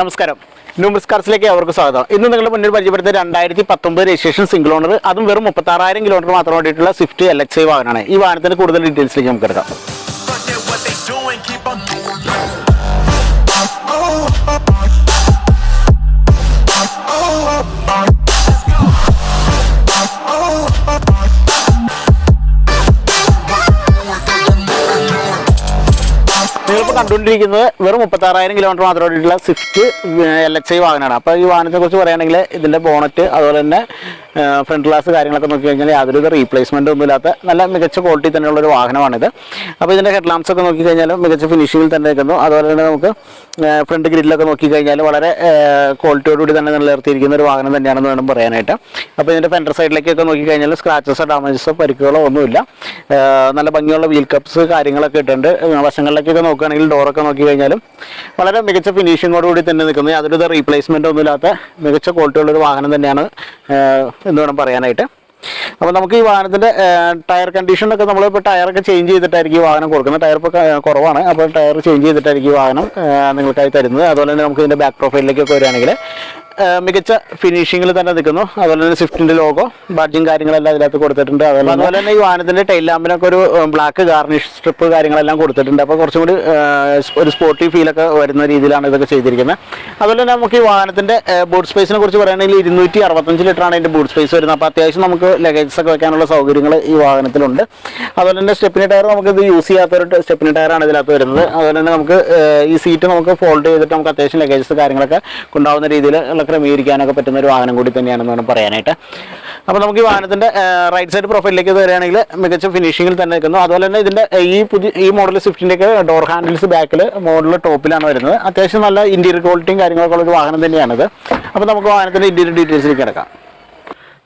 നമസ്കാരം. ന്യൂമിസ് കാർസിലേക്ക് അവർക്ക് സ്വാഗതം. ഇന്ന് നിങ്ങളുടെ മുന്നിൽ പരിചയപ്പെടുത്തിയ രണ്ടായിരത്തി പത്തൊമ്പത് രജിസ്ട്രേഷൻ സിംഗിൾ ഓണർ അതും വെറും മുപ്പത്താറായിരം കിലോമീറ്റർ മാത്രം ഓടിയിട്ടുള്ള സ്വിഫ്റ്റ് എൽ എക്സ് ഐ വാഹനമാണ്. ഈ വാഹനത്തിന് കൂടുതൽ ഡീറ്റെയിൽസിലേക്ക് നമുക്ക് എടുക്കാം. നിങ്ങളിപ്പോൾ കണ്ടുകൊണ്ടിരിക്കുന്നത് വെറും മുപ്പത്തി ആറായിരം കിലോമീറ്റർ മാത്രം ഓടിയിട്ടുള്ള സ്വിഫ്റ്റ് എൽ എച്ച് ഐ വാഹനമാണ്. അപ്പോൾ ഈ വാഹനത്തെക്കുറിച്ച് പറയുകയാണെങ്കിൽ ഇതിന്റെ ബോണറ്റ് അതുപോലെ തന്നെ ഫ്രണ്ട് ഗ്ലാസ് കാര്യങ്ങളൊക്കെ നോക്കി കഴിഞ്ഞാൽ യാതൊരുവിധ റീപ്ലേസ്മെന്റ് ഒന്നുമില്ലാത്ത നല്ല മികച്ച ക്വാളിറ്റി തന്നെയുള്ള ഒരു വാഹനമാണിത്. അപ്പോൾ ഇതിന്റെ ഹെഡ് ലാംപ്സ് ഒക്കെ നോക്കി കഴിഞ്ഞാൽ മികച്ച ഫിനിഷിങ്ങിൽ തന്നെ നിൽക്കുന്നു. അതുപോലെ തന്നെ നമുക്ക് ഫ്രണ്ട് ഗ്രില്ലൊക്കെ നോക്കി കഴിഞ്ഞാൽ വളരെ ക്വാളിറ്റിയോടുകൂടി തന്നെ നിലനിർത്തിയിരിക്കുന്ന ഒരു വാഹനം തന്നെയാണെന്ന് വേണം പറയാനായിട്ട്. അപ്പോൾ ഇതിന്റെ ഫെൻഡർ സൈഡിലേക്കൊക്കെ നോക്കി കഴിഞ്ഞാൽ സ്ക്രാച്ചസോ ഡാമേജസോ പരിക്കുകളോ ഒന്നുമില്ല. നല്ല ഭംഗിയുള്ള വീൽ കപ്സ് കാര്യങ്ങളൊക്കെ ഇട്ടുണ്ട്. വശങ്ങളിലേക്കൊക്കെ നോക്കുകയാണെങ്കിൽ ഡോറൊക്കെ നോക്കി കഴിഞ്ഞാലും വളരെ മികച്ച ഫിനിഷിങ്ങോടുകൂടി തന്നെ നിൽക്കുന്നു. യാതൊരുവിധ റീപ്ലേസ്മെന്റ് ഒന്നുമില്ലാത്ത മികച്ച ക്വാളിറ്റിയുള്ള ഒരു വാഹനം തന്നെയാണ് എന്ന് വേണം പറയാനായിട്ട്. അപ്പോൾ നമുക്ക് ഈ വാഹനത്തിന്റെ ടയർ കണ്ടീഷനൊക്കെ നമ്മളിപ്പോൾ ടയറൊക്കെ ചേഞ്ച് ചെയ്തിട്ടായിരിക്കും ഈ വാഹനം കൊടുക്കുന്നത്. ടയർ ഇപ്പോൾ കുറവാണ്. അപ്പോൾ ടയർ ചേഞ്ച് ചെയ്തിട്ടായിരിക്കും ഈ വാഹനം നിങ്ങൾക്കായി തരുന്നത്. അതുപോലെ തന്നെ നമുക്ക് ഇതിന്റെ ബാക്ക് പ്രൊഫൈലിലേക്കൊക്കെ വരികയാണെങ്കിൽ മികച്ച ഫിനിഷിങ്ങിൽ തന്നെ നിൽക്കുന്നു. അതുപോലെ തന്നെ സ്വിഫ്റ്റിന്റെ ലോഗോ ബാഡ്ജിങ് കാര്യങ്ങളെല്ലാം അതിനകത്ത് കൊടുത്തിട്ടുണ്ട്. അതുപോലെ തന്നെ ഈ വാഹനത്തിന്റെ ടൈൽ ലാമ്പിനൊക്കെ ഒരു ബ്ലാക്ക് ഗാർണിഷ് സ്ട്രിപ്പ് കാര്യങ്ങളെല്ലാം കൊടുത്തിട്ടുണ്ട്. അപ്പോൾ കുറച്ചും കൂടി ഒരു സ്പോർട്ടി ഫീൽ ഒക്കെ വരുന്ന രീതിയിലാണ് ഇതൊക്കെ ചെയ്തിരിക്കുന്നത്. അതുപോലെ തന്നെ നമുക്ക് ഈ വാഹനത്തിന്റെ ബൂട്ട് സ്പേസിനെ കുറിച്ച് പറയുകയാണെങ്കിൽ ഇരുന്നൂറ്റി അറുപത്തഞ്ച് ലിറ്ററാണ് അതിന്റെ ബൂട്ട് സ്പേസ് വരുന്നത്. അപ്പോൾ അത്യാവശ്യം നമുക്ക് ലഗേജസ് ഒക്കെ വെക്കാനുള്ള സൗകര്യങ്ങൾ ഈ വാഹനത്തിലുണ്ട്. അതുപോലെ തന്നെ സ്റ്റെപ്പിന് ടയർ നമുക്ക് ഇത് യൂസ് ചെയ്യാത്തൊരു സ്റ്റെപ്പിന് ടയറാണ് ഇതിനകത്ത് വരുന്നത്. അതുപോലെ തന്നെ നമുക്ക് ഈ സീറ്റ് നമുക്ക് ഫോൾഡ് ചെയ്തിട്ട് നമുക്ക് അത്യാവശ്യം ലഗേജസ് കാര്യങ്ങളൊക്കെ കൊണ്ടാവുന്ന രീതിയിൽ ഉള്ള ക്രമീകരിക്കാനൊക്കെ പറ്റുന്ന ഒരു വാഹനം കൂടി തന്നെയാണെന്ന് വേണം പറയാനായിട്ട്. അപ്പോൾ നമുക്ക് ഈ വാഹനത്തിന്റെ റൈറ്റ് സൈഡ് പ്രൊഫൈലിലേക്ക് വരികയാണെങ്കിൽ മികച്ച ഫിനിഷിങ്ങിൽ തന്നെ നിൽക്കുന്നു. അതുപോലെ തന്നെ ഇതിന്റെ ഈ പുതിയ ഈ മോഡൽ സ്വിഫ്റ്റിന്റെയൊക്കെ ഡോർ ഹാൻഡിൽസ് ബാക്കിൽ മോഡൽ ടോപ്പിലാണ് വരുന്നത്. അത്യാവശ്യം നല്ല ഇന്റീരിയർ ക്വാളിറ്റിയും കാര്യങ്ങളൊക്കെ ഉള്ള ഒരു വാഹനം തന്നെയാണിത്. അപ്പോൾ നമുക്ക് വാഹനത്തിന്റെ ഇന്റീരിയർ ഡീറ്റെയിൽസിലേക്ക് കിടക്കാം.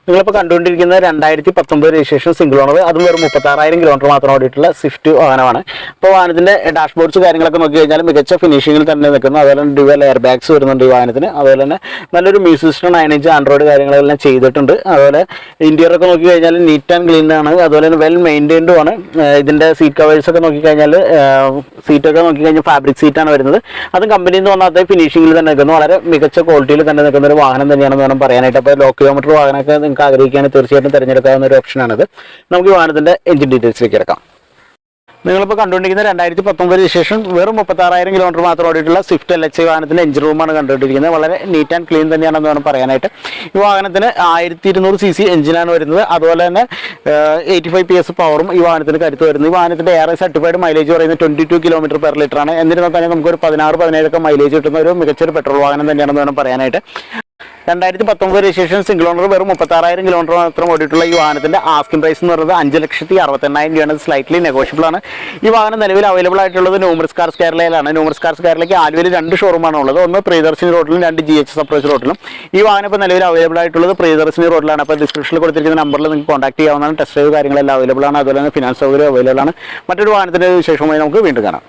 നിങ്ങളിപ്പോൾ കണ്ടുകൊണ്ടിരിക്കുന്ന രണ്ടായിരത്തി പത്തൊമ്പത് രജിസ്ട്രേഷൻ സിംഗിൾ ഓണർ അതും വെറും മുപ്പത്താറായിരം കിലോമീറ്റർ മാത്രം ഓടിയിട്ടുള്ള സ്വിഫ്റ്റ് വാഹനമാണ്. അപ്പോൾ വാഹനത്തിന്റെ ഡാഷ്ബോർഡ്സ് കാര്യങ്ങളൊക്കെ നോക്കി കഴിഞ്ഞാൽ മികച്ച ഫിനിഷിങ്ങിൽ തന്നെ നിൽക്കുന്നു. അതുപോലെ തന്നെ ഡ്യുവൽ എയർ ബാഗ്സ് വരുന്നുണ്ട് ഈ വാഹനത്തിന്. അതുപോലെ തന്നെ നല്ലൊരു music system nine inch Android കാര്യങ്ങളെല്ലാം ചെയ്തിട്ടുണ്ട്. അതുപോലെ ഇന്റീരിയർ ഒക്കെ നോക്കി കഴിഞ്ഞാൽ നീറ്റ് ആൻഡ് ക്ലീൻ ആണ്. അതുപോലെ തന്നെ വെൽ മെയിന്റൈൻഡും ആണ്. ഇതിന്റെ സീറ്റ് കവേഴ്സ് ഒക്കെ നോക്കി കഴിഞ്ഞാൽ സീറ്റൊക്കെ നോക്കി കഴിഞ്ഞാൽ ഫാബ്രിക് സീറ്റാണ് വരുന്നത്. അതും കമ്പനിയിൽ നിന്ന് വന്ന അതേ ഫിനിഷിങ്ങിൽ തന്നെ നിൽക്കുന്നു. വളരെ മികച്ച ക്വാളിറ്റിയിൽ തന്നെ നിൽക്കുന്ന ഒരു വാഹനം തന്നെയാണെന്ന് വേണം പറയാനായിട്ട്. അപ്പോൾ ലോ കിലോമീറ്റർ വാഹനമൊക്കെ നിങ്ങൾക്ക് ആഗ്രഹിക്കുകയാണെങ്കിൽ തീർച്ചയായിട്ടും തിരഞ്ഞെടുക്കാവുന്ന ഒരു ഓപ്ഷനാണിത്. നമുക്ക് വാഹനത്തിന്റെ എഞ്ചിൻ ഡീറ്റെയിൽസിലേക്ക് ഇറക്കാം നിങ്ങളിപ്പോൾ കണ്ടുകൊണ്ടിരിക്കുന്ന രണ്ടായിരത്തി പത്തൊമ്പത് ശേഷം വെറും മുപ്പത്താറായിരം കിലോമീറ്റർ മാത്രം ഓടിയിട്ടുള്ള സ്വിഫ്റ്റ് എൽ എച്ച് വാഹനത്തിന്റെ എഞ്ചിൻ റൂമാണ് കണ്ടുകൊണ്ടിരിക്കുന്നത്. വളരെ നീറ്റ് ആൻഡ് ക്ലീൻ തന്നെയാണെന്ന് വേണം പറയാനായിട്ട്. ഈ വാഹനത്തിന് ആയിരത്തി ഇരുന്നൂറ് സി സി എഞ്ചിനാണ് വരുന്നത്. അതുപോലെ തന്നെ എയ്റ്റി ഫൈവ് പി എസ് പവറും ഈ വാഹനത്തിന് കരുത്ത് വരുന്നു. ഈ വാഹനത്തിന്റെ എയർ സർട്ടിഫൈഡ് മൈലേജ് പറയുന്നത് twenty two kilometre per litre ആണ്. എന്നിരുന്നാൽ തന്നെ നമുക്കൊരു പതിനാറ് പതിനേഴൊക്കെ മൈലേജ് കിട്ടുന്ന ഒരു മികച്ചൊരു പെട്രോൾ വാഹനം തന്നെയാണെന്ന് വേണം പറയാനായിട്ട്. രണ്ടായിരത്തി പത്തൊമ്പത് രജിസ്ട്രേഷൻ സിംഗിൾ ഓണർ വെറും മുപ്പത്താറായിരം കിലോമീറ്റർ മാത്രം ഓടിയിട്ടുള്ള ഈ വാഹനത്തിന്റെ ആസ്കിംഗ് പ്രൈസ് എന്ന് പറയുന്നത് അഞ്ച് ലക്ഷത്തി അറുപത്തെണ്ണായിരം രൂപയാണ്. സ്ലൈറ്റ്ലി നെഗോഷ്യബിൾ ആണ്. ഈ വാഹനം നിലവിൽ അവൈലബിൾ ആയിട്ടുള്ളത് ന്യൂമർസ് കാർസ് കേരളയിലാണ്. ന്യൂമർസ് കാർസ് കേരളയ്ക്ക് ആലുവയിൽ രണ്ട് ഷോറൂമാണ് ഉള്ളത്. ഒന്ന് പ്രിയദർശിനി റോഡിലും രണ്ട് ജി എച്ച് അപ്രോച്ച് റോഡിലും. ഈ വാഹനം ഇപ്പോൾ നിലവിൽ അവൈലബിൾ ആയിട്ടുള്ളത് പ്രിയദർശിനി റോഡിലാണ്. അപ്പോൾ ഡിസ്ക്രിപ്ഷനിൽ കൊടുത്തിരിക്കുന്ന നമ്പറിൽ നിങ്ങൾക്ക് കോൺടാക്ട് ചെയ്യാവുന്നതാണ്. ടെസ്റ്റ് ഡ്രൈവ് കാര്യങ്ങളെല്ലാം അവൈലബിൾ ആണ്. അതുപോലെ തന്നെ ഫിനാൻസ് സൗകര്യം അവൈലബിൾ ആണ്. മറ്റൊരു വാഹനത്തിന്റെ വിശേഷമായി നമുക്ക് വീണ്ടും കാണാം.